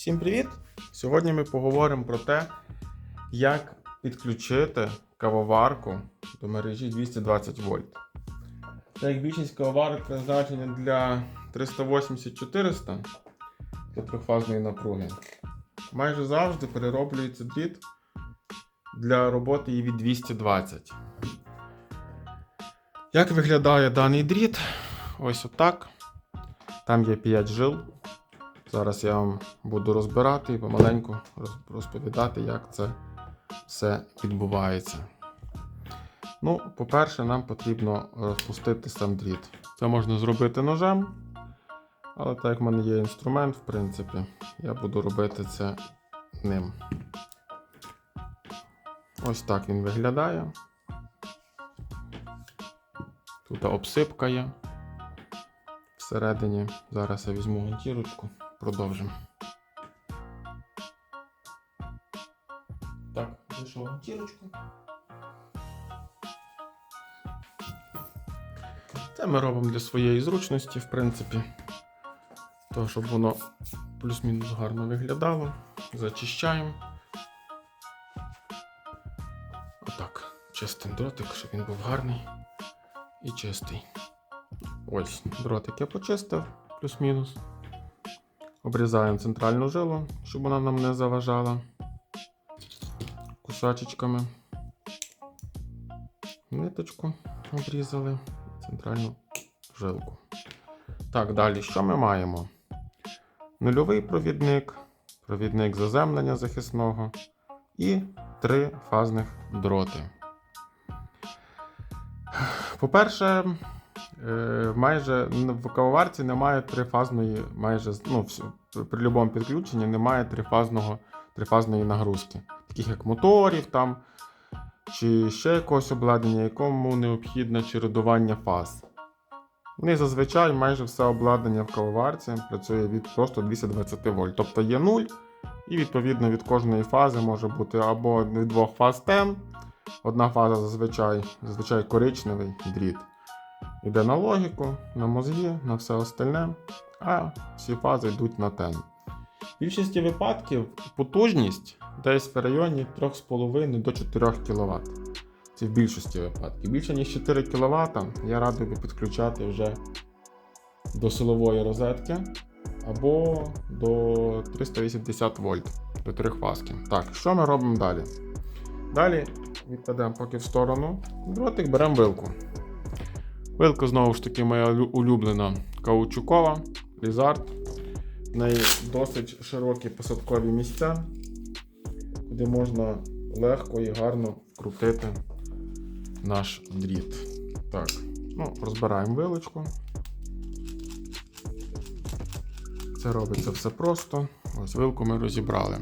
Всім привіт! Сьогодні ми поговоримо про те, як підключити кавоварку до мережі 220 вольт. Так як більшість кавоварок призначені для 380-400 для трьохфазної напруги, майже завжди перероблюється дріт для роботи і від 220. Як виглядає даний дріт? Ось отак. Там є 5 жил. Зараз я вам буду розбирати і помаленьку розповідати, як це все відбувається. Ну, по-перше, нам потрібно розпустити сам дріт. Це можна зробити ножем, але так як в мене є інструмент, в принципі, я буду робити це ним. Ось так він виглядає. Тут обсипка є всередині. Зараз я візьму гонтірочку, продовжимо. Так, знайшов гонтірочку. Це ми робимо для своєї зручності, в принципі. То, щоб воно плюс-мінус гарно виглядало. Зачищаємо. Отак. Чистим дротик, щоб він був гарний і чистий. Ось, дротик я почистив, плюс-мінус. Обрізаємо центральну жилу, щоб вона нам не заважала. Кусачечками. Ниточку обрізали, центральну жилку. Так, далі що ми маємо? Нульовий провідник, провідник заземлення захисного і три фазних дроти. По-перше, майже в кавоварці немає трифазної, майже ну, при будь-якому підключенні немає трифазного, трифазної нагрузки, таких як моторів там, чи ще якогось обладнання, якому необхідне чередування фаз. Вони зазвичай майже все обладнання в кавоварці працює від просто 220 вольт. Тобто є 0, і відповідно від кожної фази може бути або від двох фаз TEN, одна фаза зазвичай, зазвичай коричневий дріт. Йде на логіку, на мозги, на все остальне, а всі фази йдуть на тен. В більшості випадків потужність десь в районі 3,5 до 4 кВт. Це в більшості випадків. Більше ніж 4 кВт я радий би підключати вже до силової розетки або до 380 вольт до трьохфазки. Так, що ми робимо далі? Далі відкладемо поки в сторону. Дротик беремо вилку. Вилка знову ж таки моя улюблена каучукова, лізард. В неї досить широкі посадкові місця, куди можна легко і гарно крутити наш дріт. Так, ну, розбираємо вилочку. Це робиться все просто. Ось вилку ми розібрали.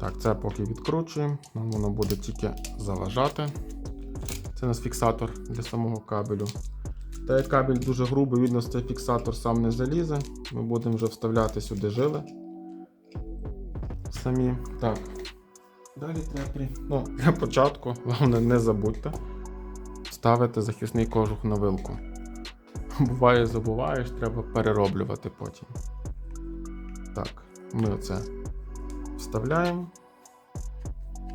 Так, це поки відкручуємо, нам воно буде тільки заважати. Це у нас фіксатор для самого кабелю. Та як кабель дуже грубий, видно, цей фіксатор сам не залізе. Ми будемо вже вставляти сюди жили. Самі. Так. Далі треба ну, для початку, головне, не забудьте ставити захисний кожух на вилку. Буває, забуваєш, треба перероблювати потім. Так, ми оце вставляємо.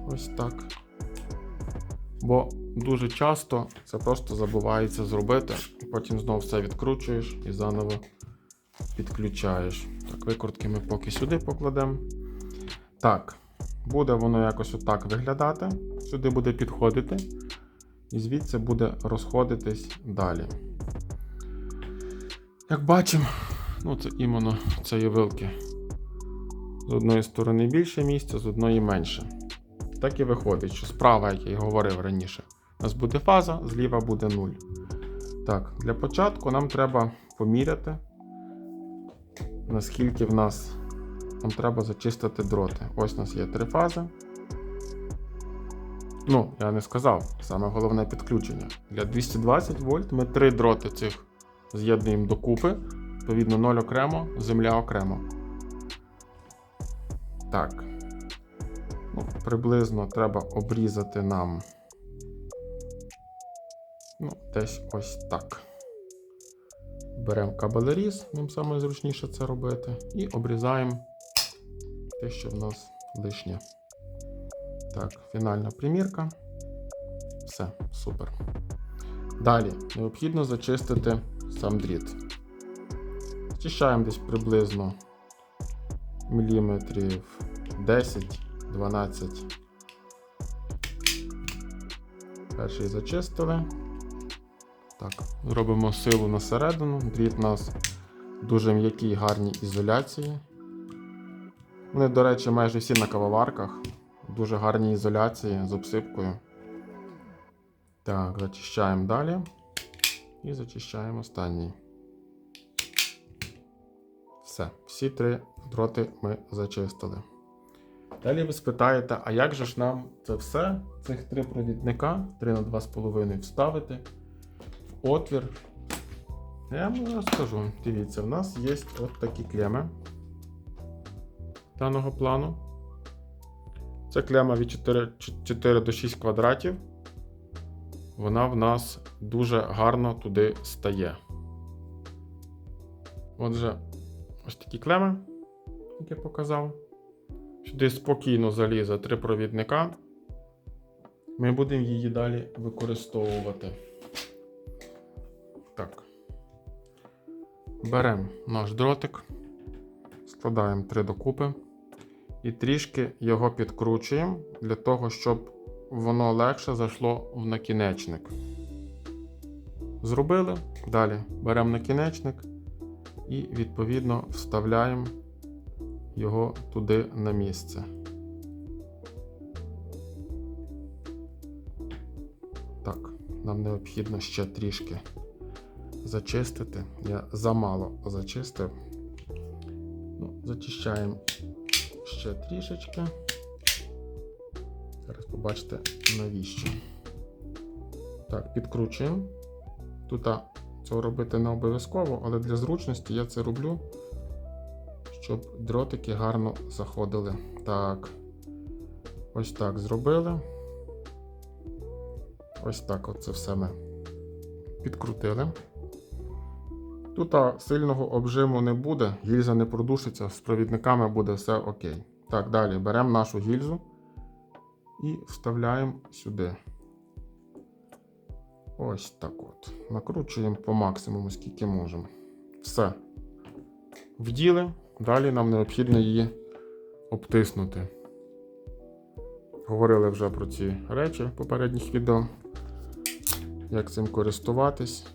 Ось так. Бо дуже часто це просто забувається зробити, потім знову все відкручуєш і заново підключаєш. Так, викрутки ми поки сюди покладемо. Так, буде воно якось отак виглядати. Сюди буде підходити, і звідси буде розходитись далі. Як бачимо, ну це іменно цієї вилки. З одної сторони більше місця, з одної менше. Так і виходить, що справа, як я й говорив раніше, у нас буде фаза, зліва буде 0. Так, для початку нам треба поміряти, наскільки в нас нам треба зачистити дроти. Ось у нас є три фази. Ну, я не сказав, саме головне підключення. Для 220 вольт ми три дроти цих з'єднуємо докупи. Відповідно, 0 окремо, земля окремо. Так. Ну, приблизно треба обрізати нам. Ну, десь ось так. Беремо кабелеріз, ним саме зручніше це робити, і обрізаємо те, що в нас лишнє. Так, фінальна примірка. Все, супер. Далі необхідно зачистити сам дріт. Зчищаємо десь приблизно міліметрів 10-12. Перший зачистили. Так, робимо силу на середину. Дріт у нас дуже м'якій гарній ізоляції. Вони, до речі, майже всі на кавоварках. Дуже гарній ізоляції з обсипкою. Так, зачищаємо далі. І зачищаємо останній. Все, всі три дроти ми зачистили. Далі ви спитаєте, а як же ж нам це все, цих три провідника 3 на 2,5 вставити в отвір? Я вам розкажу. Дивіться, в нас є от такі клеми даного плану. Це клема від 4, 4 до 6 квадратів. Вона в нас дуже гарно туди стає. Отже, ось такі клеми, як я показав. Сюди спокійно залізе три провідника. Ми будемо її далі використовувати. Так. Беремо наш дротик, складаємо три докупи і трішки його підкручуємо для того, щоб воно легше зайшло в накінечник. Зробили. Далі беремо накінечник і відповідно вставляємо його туди на місце. Так, нам необхідно ще трішки зачистити. Я замало зачистив. Ну, Зачищаємо ще трішечки. Зараз побачите навіщо. Так, підкручуємо. Тут цього робити не обов'язково, але для зручності я це роблю, щоб дротики гарно заходили. Так. Ось так зробили. Ось так оце все ми підкрутили. Тут сильного обжиму не буде, гільза не продушиться, з провідниками буде все окей. Так, далі беремо нашу гільзу і вставляємо сюди. Ось так от. Накручуємо по максимуму, скільки можемо. Все. Вділи. Далі нам необхідно її обтиснути. Говорили вже про ці речі в попередніх відео. Як цим користуватись.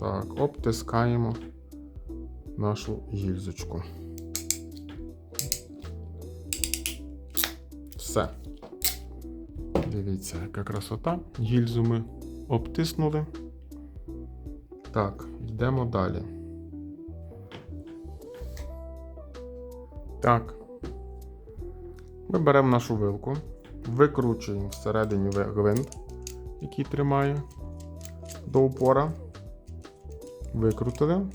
Так, обтискаємо нашу гільзочку. Все. Дивіться, яка красота. Гільзу ми обтиснули. Так, йдемо далі. Так. Ми беремо нашу вилку, викручуємо всередині гвинт, який тримає до упора. Викрутили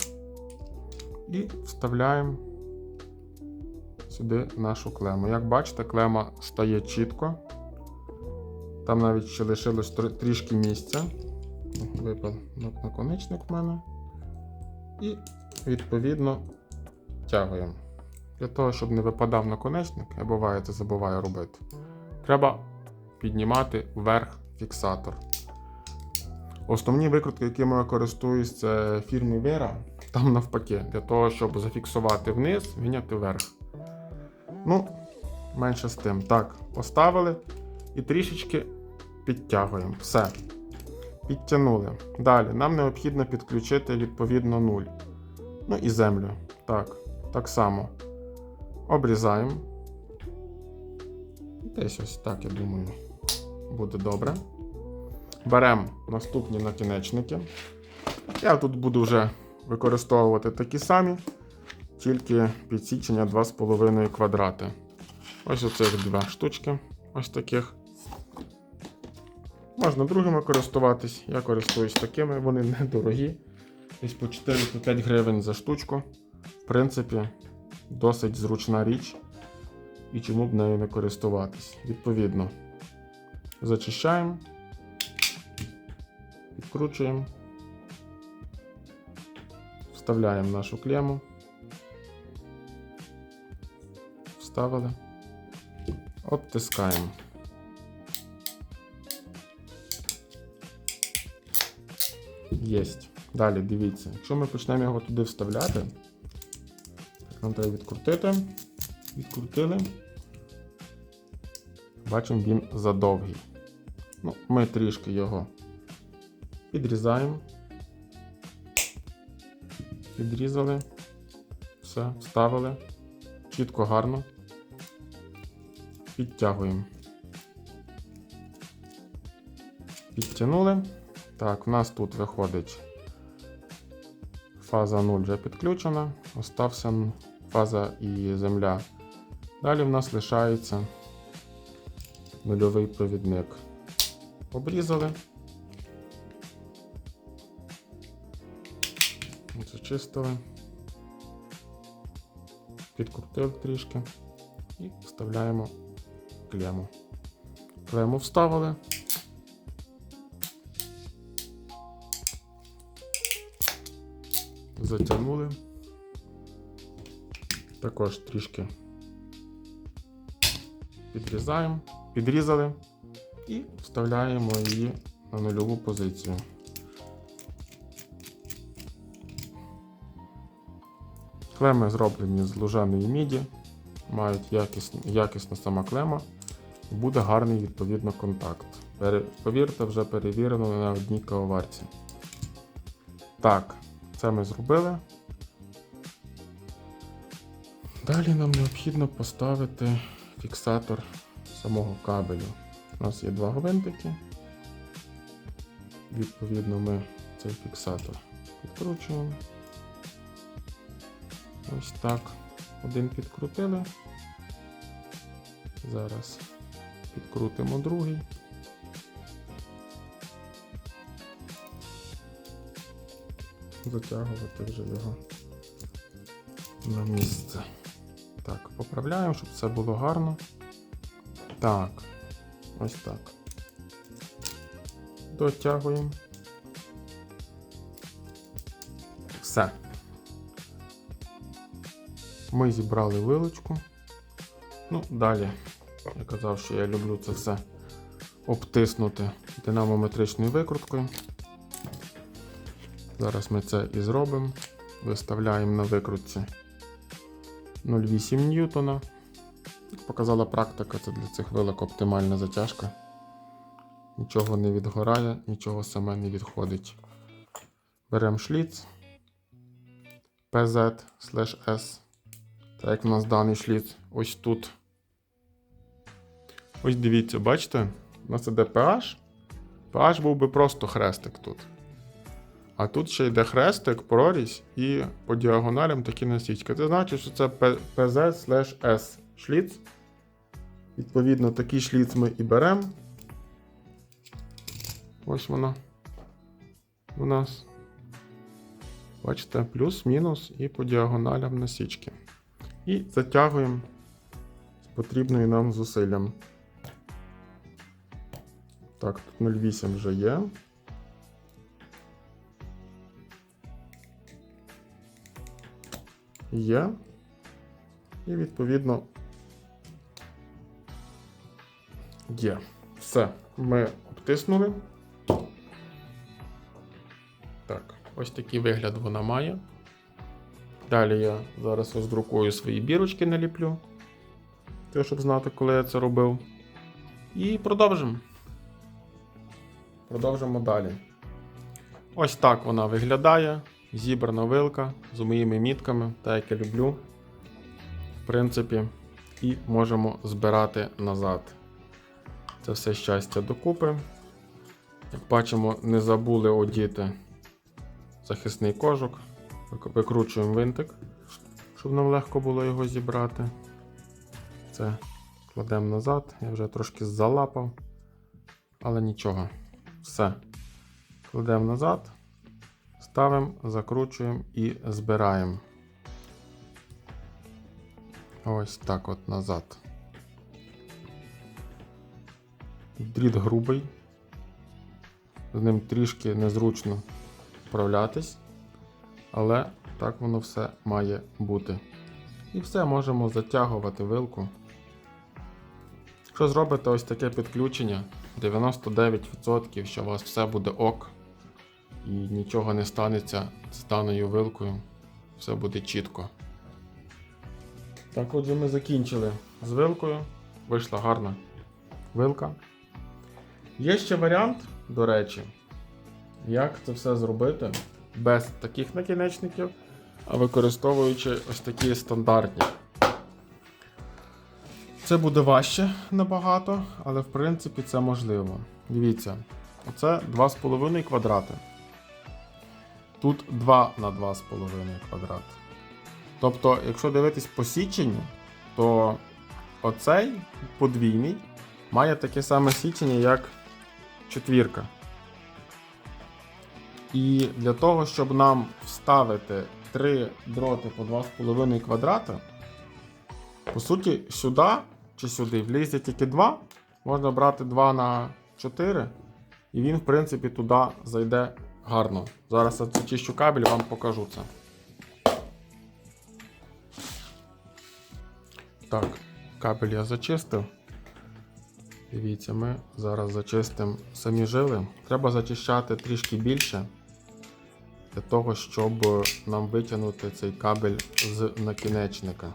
і вставляємо сюди нашу клему. Як бачите, клема стає чітко. Там навіть ще лишилось трішки місця. Випав наконечник в мене. І відповідно тягуємо. Для того, щоб не випадав наконечник, я буває це забуваю робити. Треба піднімати вверх фіксатор. Основні викрутки, якими я користуюсь, це фірми Vera. Там навпаки, для того, щоб зафіксувати вниз, міняти вверх. Ну, менше з тим. Так, поставили і трішечки підтягуємо. Все. Підтягнули. Далі нам необхідно підключити відповідно 0. Ну і землю. Так, так само. Обрізаємо. Десь ось так, я думаю, буде добре. Беремо наступні накінечники. Я тут буду вже використовувати такі самі, тільки підсічення 2,5 квадрати. Ось оцих два штучки. Ось таких. Можна другими користуватись. Я користуюсь такими, вони недорогі. Десь по 4-5 гривень за штучку. В принципі, досить зручна річ. І чому б нею не користуватись. Відповідно, зачищаємо, підкручуємо, Вставляємо нашу клему. Вставили. Обтискаємо. Єсть. Далі дивіться, якщо ми почнемо його туди вставляти, нам треба відкрутити. Відкрутили. Бачимо, він задовгий. Ну, ми трішки його підрізаємо. Підрізали. Все, вставили. Чітко, гарно. Підтягуємо. Підтягнули. Так, у нас тут виходить фаза 0 вже підключена. Остався фаза і земля. Далі в нас лишається нульовий провідник. Обрізали. Зачистили. Підкрутили трішки і вставляємо клему. Клему вставили. Затягнули. Також трішки підрізаємо, підрізали і вставляємо її на нульову позицію. Клеми зроблені з лужаної міді, мають якісно, якісна сама клема і буде гарний відповідно контакт. Повірте, вже перевірено на одній кавоварці. Так, це ми зробили. Далі нам необхідно поставити фіксатор самого кабелю. У нас є два гвинтики. Відповідно, ми цей фіксатор підкручуємо. Ось так. Один підкрутили. Зараз підкрутимо другий. Затягувати вже його на місце. Так, поправляємо, щоб все було гарно. Так, ось так. Дотягуємо. Все. Ми зібрали вилочку. Ну, далі. Я казав, що я люблю це все обтиснути динамометричною викруткою. Зараз ми це і зробимо. Виставляємо на викрутці 0,8 ньютона. Як показала практика, це для цих вилок оптимальна затяжка. Нічого не відгорає, нічого саме не відходить. Беремо шліц PZ/S. Так як у нас даний шліц ось тут. Ось дивіться, бачите? У нас іде PH. PH був би просто хрестик тут. А тут ще йде хрестик, прорізь і по діагоналям такі насічки. Це значить, що це PZ/S шліц. Відповідно, такий шліц ми і беремо. Ось вона у нас. Бачите, плюс-мінус і по діагоналям насічки. І затягуємо з потрібною нам зусиллям. Так, тут 0,8 вже є. Є. І відповідно є. Все. Ми обтиснули. Так, ось такий вигляд вона має. Далі я зараз роздрукую свої бірочки наліплю. Те, щоб знати, коли я це робив. І продовжимо. Продовжимо далі. Ось так вона виглядає. Зібрана вилка з моїми мітками, так як я люблю. В принципі, і можемо збирати назад. Це все щастя докупи. Як бачимо, не забули одіти захисний кожух. Викручуємо винтик, щоб нам легко було його зібрати. Це кладемо назад. Я вже трошки залапав, але нічого. Все. Кладемо назад, ставимо, закручуємо і збираємо. Ось так от назад. Дріт грубий. З ним трішки незручно вправлятись, але Так воно все має бути. І все, можемо затягувати вилку. Якщо зробите ось таке підключення, 99% що у вас все буде ок, і нічого не станеться з даною вилкою, все буде чітко. Так, отже, ми закінчили з вилкою. Вийшла гарна вилка. Є ще варіант, до речі, як це все зробити без таких накінечників, а використовуючи ось такі стандартні. Це буде важче набагато, але в принципі це можливо. Дивіться, оце 2,5 квадрати. Тут 2 на 2,5 квадрат. Тобто, якщо дивитись по січенню, то оцей подвійний має таке саме січення, як четвірка. І для того, щоб нам вставити 3 дроти по 2,5 квадрата, по суті, сюди чи сюди влізе тільки 2. Можна брати 2 на 4, і він, в принципі, туди зайде гарно. Зараз я зачищу кабель, вам покажу це. Так, кабель я зачистив. Дивіться, ми зараз зачистимо самі жили. Треба зачищати трішки більше для того, щоб нам витягнути цей кабель з накінечника.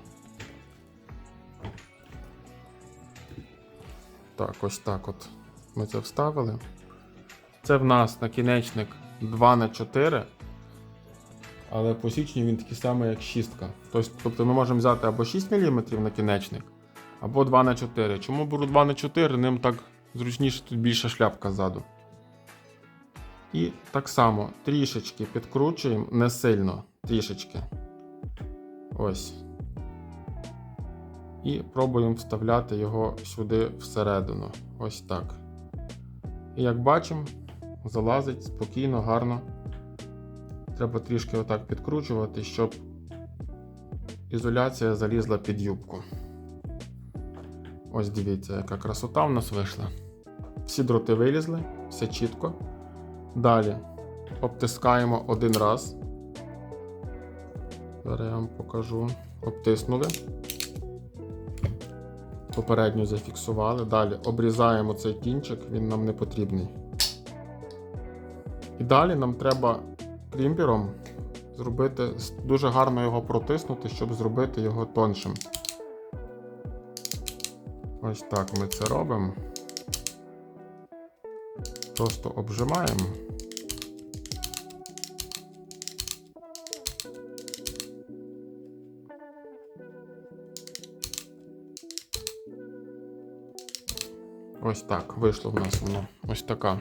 Так, ось так от ми це вставили. Це в нас накінечник 2 на 4 але по січню він такий самий, як 6. Тобто ми можемо взяти або 6 мм накінечник, або 2 на 4 Чому беру 2 на 4 Ним так зручніше тут більша шляпка ззаду. І так само трішечки підкручуємо, не сильно, трішечки. Ось. І пробуємо вставляти його сюди всередину. Ось так. І як бачимо, залазить спокійно, гарно. Треба трішки отак підкручувати, щоб ізоляція залізла під юбку. Ось дивіться, яка красота в нас вийшла. Всі дроти вилізли, все чітко. Далі обтискаємо один раз. Зараз я вам покажу. Обтиснули. Попередньо зафіксували. Далі обрізаємо цей кінчик, він нам не потрібний. Далі нам треба крімпером зробити, дуже гарно його протиснути, щоб зробити його тоншим. Ось так ми це робимо. Просто обжимаємо. Ось так вийшло в нас воно. Ось така.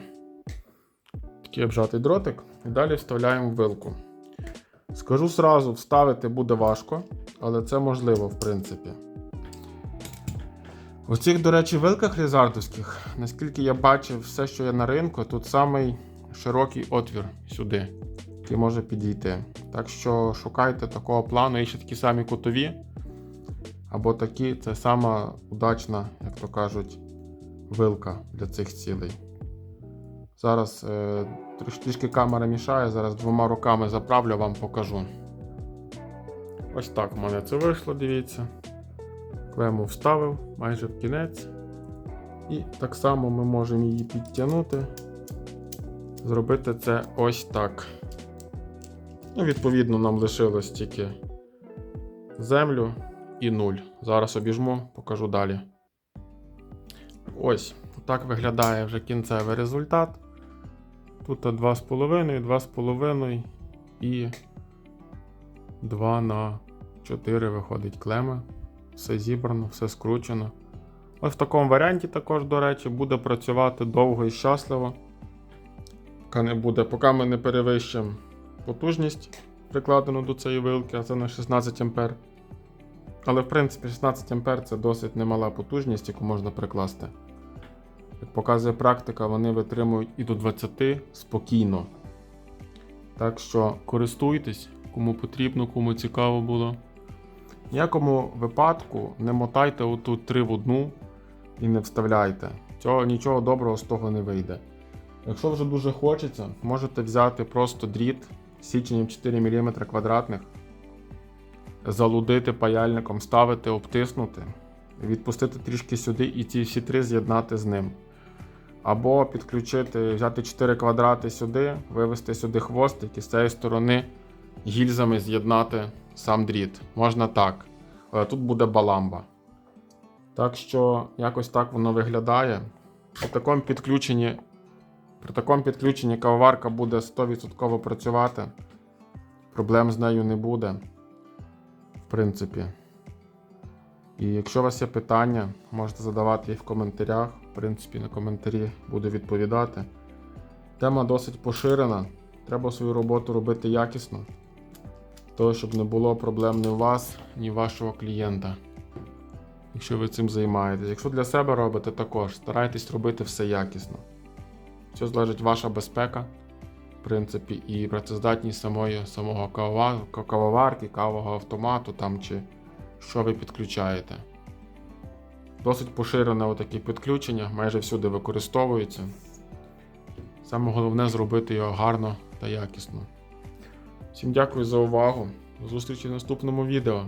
Такий обжатий дротик. І далі вставляємо вилку. Скажу сразу, вставити буде важко, але це можливо, в принципі. У цих, до речі, вилках лізардовських, наскільки я бачив все, що є на ринку, тут самий широкий отвір сюди, який може підійти. Так що шукайте такого плану, є ще такі самі кутові. Або такі, це сама удачна, як то кажуть, вилка для цих цілей. Зараз е, трішки камера мішає, зараз двома руками заправлю, вам покажу. Ось так в мене це вийшло, дивіться. Клему вставив майже в кінець. І так само ми можемо її підтягнути. Зробити це ось так. Ну, Відповідно, нам лишилось тільки землю і нуль. Зараз обіжму, покажу далі. Ось, так виглядає вже кінцевий результат. Тут 2,5, 2,5 і 2 на 4 виходить клема. Все зібрано, все скручено. Ось в такому варіанті також, до речі, буде працювати довго і щасливо. Поки, не буде, поки ми не перевищимо потужність, прикладену до цієї вилки, а це на 16 А. Але в принципі 16 А це досить немала потужність, яку можна прикласти. Як показує практика, вони витримують і до 20 спокійно. Так що користуйтесь, кому потрібно, кому цікаво було. В ніякому випадку не мотайте отут три в одну і не вставляйте. Цього нічого доброго з того не вийде. Якщо вже дуже хочеться, можете взяти просто дріт січенням 4 мм квадратних, залудити паяльником, ставити, обтиснути, відпустити трішки сюди і ці всі три з'єднати з ним. Або підключити, взяти 4 квадрати сюди, вивести сюди хвостик і з цієї сторони гільзами з'єднати сам дріт. Можна так. Але тут буде баламба. Так що якось так воно виглядає. При такому підключенні, при такому підключенні кавоварка буде 100% працювати. Проблем з нею не буде. В принципі. І якщо у вас є питання, можете задавати їх в коментарях. Принципі, на коментарі буду відповідати. Тема досить поширена. Треба свою роботу робити якісно. Того, щоб не було проблем ні у вас, ні вашого клієнта. Якщо ви цим займаєтесь. Якщо для себе робите, також старайтесь робити все якісно. Все залежить ваша безпека, в принципі, і працездатність самої, самого кавова- кавоварки, кавового автомату там чи що ви підключаєте. Досить поширене отаке підключення, майже всюди використовується. Саме головне зробити його гарно та якісно. Всім дякую за увагу. До зустрічі в наступному відео.